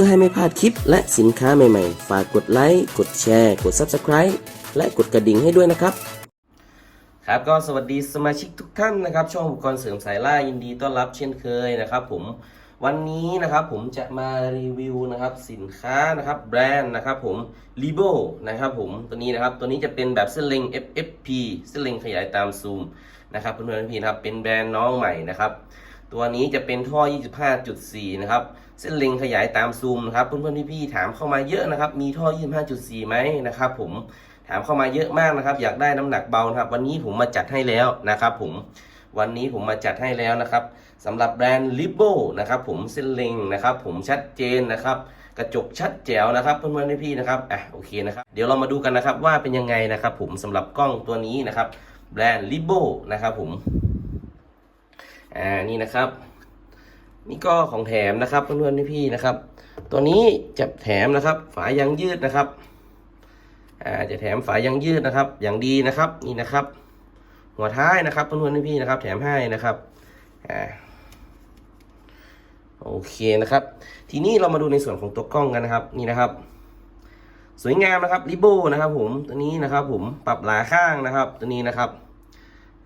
พื่อให้ไม่พลาดคลิปและสินค้าใหม่ๆ ฝากกดไลค์ กดแชร์ กด Subscribe และกดกระดิ่งให้ด้วยนะครับ ครับก็สวัสดีสมาชิกทุกท่านนะครับ ช่องอุปกรณ์เสริมสายล่ายินดีต้อนรับเช่นเคยนะครับผมวันนี้นะครับผมจะมารีวิวนะครับสินค้านะครับแบรนด์นะครับผม l i b o นะครับผมตัวนี้นะครับตัวนี้จะเป็นแบบเส้นเล็ง FFP เส้นเล็งขยายตามซูมนะครับเพื่อนๆพี่นะครับเป็นแบรนด์น้องใหม่นะครับ ตัวนี้จะเป็นท่อ 25.4 นะครับ เส้นเล็งขยายตามซูมนะครับ เพื่อนๆพี่ๆถามเข้ามาเยอะนะครับ มีท่อ 25.4 ไหมนะครับผม ถามเข้ามาเยอะมากนะครับ อยากได้น้ำหนักเบานะครับ วันนี้ผมมาจัดให้แล้วนะครับผม วันนี้ผมมาจัดให้แล้วนะครับสำหรับแบรนด์ l i b o นะครับผม เส้นเล็งนะครับ ผมชัดเจนนะครับ กระจกชัดแจ๋วนะครับ เพื่อนๆพี่ๆนะครับ อะ โอเคนะครับ เดี๋ยวเรามาดูกันนะครับว่าเป็นยังไงนะครับผมสำหรับกล้องตัวนี้นะครับ แบรนด์ l i b o นะครับผม อ่านี่นะครับ นี่ก็ของแถมนะครับเพื่อนๆพี่ๆนะครับ ตัวนี้จะแถมนะครับ ฝายางยืดนะครับอ่าจะแถมฝายางยืดนะครับ อย่างดีนะครับนี่นะครับ หัวท้ายนะครับเพื่อนๆพี่ๆนะครับ แถมให้นะครับอ่าโอเคนะครับ ทีนี้เรามาดูในส่วนของตัวกล้องกันนะครับ นี่นะครับ สวยงามนะครับริโบนะครับ ผมตัวนี้นะครับ ผมปรับหลาข้างนะครับ ตัวนี้นะครับ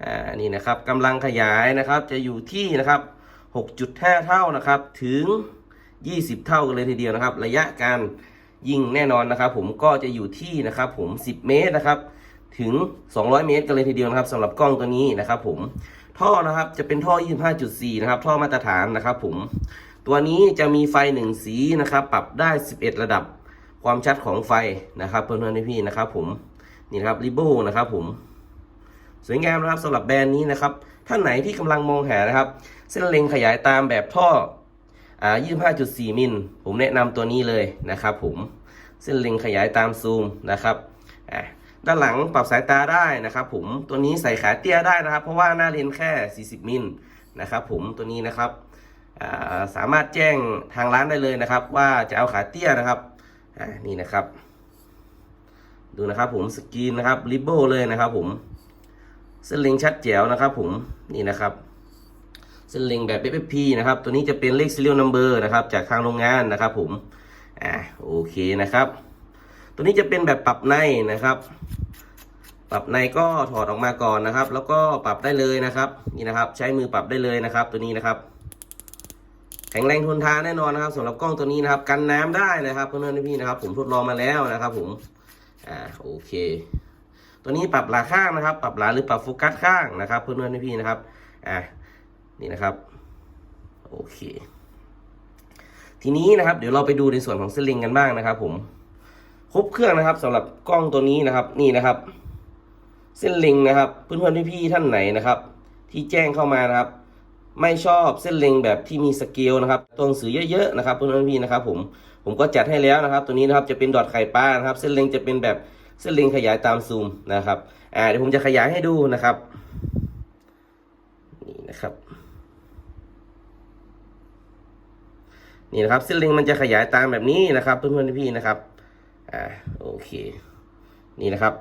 อ่านี่นะครับกำลังขยายนะครับจะอยู่ที่นะครับ 6.5 เท่านะครับถึง 20 เท่ากันเลยทีเดียวนะครับ ระยะการยิงแน่นอนนะครับ ผมก็จะอยู่ที่นะครับ ผม 10 เมตรนะครับ ถึง 200 เมตรกันเลยทีเดียวนะครับสำหรับกล้องตัวนี้นะครับ ผมท่อนะครับจะเป็นท่อ 25.4 นะครับ ท่อมาตรฐานนะครับ ผมตัวนี้จะมีไฟหนึ่งสีนะครับ ปรับได้ 11 ระดับความชัดของไฟนะครับเพื่อนๆพี่ๆนะครับ ผมนี่นะครับริโบนะครับ ผม สวยงามนะครับสำหรับแบรนด์นี้นะครับท่านไหนที่กำลังมองหานะครับ เส้นเล็งขยายตามแบบท่ออ่า25.4 มิล ผมแนะนำตัวนี้เลยนะครับผมเส้นเล็งขยายตามซูมนะครับอ่าด้านหลังปรับสายตาได้นะครับ ผมตัวนี้ใส่ขาเตี้ยได้นะครับ เพราะว่าหน้าเลนส์แค่ 40 มิลนะครับผมตัวนี้นะครับสามารถแจ้งทางร้านได้เลยนะครับ ว่าจะเอาขาเตี้ยนะครับนี่นะครับ ดูนะครับผมสกรีนนะครับริบโบเลยนะครับผม เส้นเล็งชัดแจ๋วนะครับผมนี่นะครับเส้นเล็งแบบ FFP นะครับ ตัวนี้จะเป็นเลข serial number นะครับจากทางโรงงานนะครับผมอ่าโอเคนะครับ ตัวนี้จะเป็นแบบปรับในนะครับ ปรับในก็ถอดออกมาก่อนนะครับ แล้วก็ปรับได้เลยนะครับนี่นะครับ ใช้มือปรับได้เลยนะครับ ตัวนี้นะครับแข็งแรงทนทานแน่นอนนะครับสำหรับกล้องตัวนี้นะครับ กันน้ำได้นะครับเพื่อนๆพี่นะครับ ผมทดลองมาแล้วนะครับ ผมอ่าโอเค ตัวนี้ปรับหลาข้างนะครับ ปรับหลาหรือปรับโฟกัสข้างนะครับ เพื่อนๆพี่ๆนะครับอะนี่นะครับโอเค ทีนี้นะครับ เดี๋ยวเราไปดูในส่วนของเส้นลิงกันบ้างนะครับ ผมครบเครื่องนะครับสำหรับกล้องตัวนี้นะครับ นี่นะครับ เส้นลิงนะครับ เพื่อนๆพี่ๆท่านไหนนะครับ ที่แจ้งเข้ามานะครับ ไม่ชอบเส้นเล็งแบบที่มีสเกลนะครับ ตัวหนังสือเยอะๆนะครับ เพื่อนๆพี่ๆนะครับ ผมผมก็จัดให้แล้วนะครับ ตัวนี้นะครับจะเป็นดอทไข่ปลานะครับ เส้นเล็งจะเป็นแบบ เส้นล็งขยายตามซูมนะครับอ่าเดี๋ยวผมจะขยายให้ดูนะครับนี่นะครับนี่นะครับเส้นล็งมันจะขยายตามแบบนี้นะครับ เพื่อนๆพี่นะครับอ่าโอเค นี่นะครับ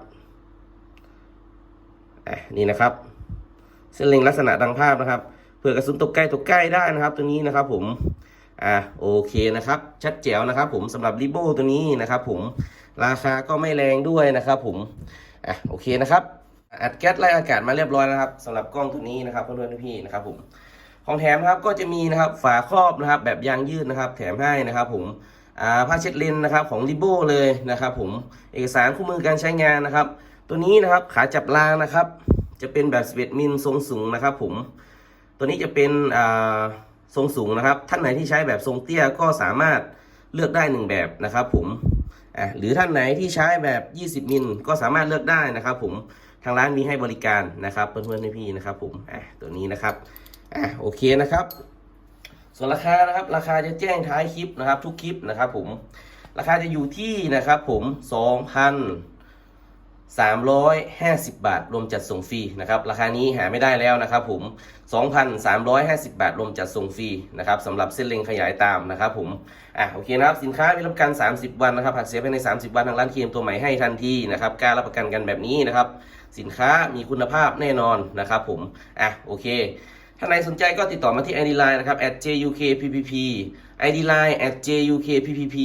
อ่านี่นะครับ เส้นล็งลักษณะดังภาพนะครับเผื่อกระสุนตกใกล้ตกใกล้ได้นะครับตัวนี้นะครับผมอ่าโอเคนะครับ ชัดแจ๋วนะครับ ผมสำหรับริโบตัวนี้นะครับ ผม ราคาก็ไม่แรงด้วยนะครับผมอะโอเคนะครับอัดแก๊สไล่อากาศมาเรียบร้อยแล้วครับสำหรับกล้องตัวนี้นะครับเพื่อนๆพี่ๆนะครับผมของแถมครับก็จะมีนะครับฝาครอบนะครับแบบยางยืดนะครับ แถมให้นะครับผมอ่าผ้าเช็ดเลนนะครับของริโบเลยนะครับผมเอกสารคู่มือการใช้งานนะครับ ตัวนี้นะครับขาจับรางนะครับ จะเป็นแบบ 11 มิลทรงสูงนะครับผมตัวนี้จะเป็นอ่าทรงสูงนะครับ ท่านไหนที่ใช้แบบทรงเตี้ยก็สามารถเลือกได้หนึ่งแบบนะครับผม อะหรือท่านไหนที่ใช้แบบ 20 มิลก็สามารถเลือกได้นะครับ ผมทางร้านมีให้บริการนะครับเพื่อนๆพี่ๆนะครับ ผมอะตัวนี้นะครับอะโอเคนะครับ ส่วนราคานะครับ ราคาจะแจ้งท้ายคลิปนะครับ ทุกคลิปนะครับ ผมราคาจะอยู่ที่นะครับ ผม2,000 350 บาท รวมจัดส่งฟรีนะครับราคานี้หาไม่ได้แล้วนะครับผม 2,350 บาท รวมจัดส่งฟรีนะครับสำหรับเส้นเล็งขยายตามนะครับผมอะโอเคนะครับสินค้ามีรับประกัน 30 วันนะครับหากเสียภายใน 30 วันทางร้านเคมตัวใหม่ให้ทันทีนะครับการับประกันกันแบบนี้นะครับ สินค้ามีคุณภาพแน่นอนนะครับผมอะโอเคถ้าใครสนใจก็ติดต่อมาที่ ID Line นะครับ @jukppp ID Line @jukppp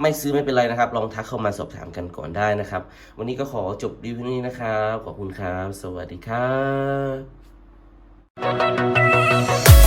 ไม่ซื้อไม่เป็นไรนะครับ ลองทักเข้ามาสอบถามกันก่อนได้นะครับ วันนี้ก็ขอจบรีวิวนี้นะครับ ขอบคุณครับ สวัสดีครับ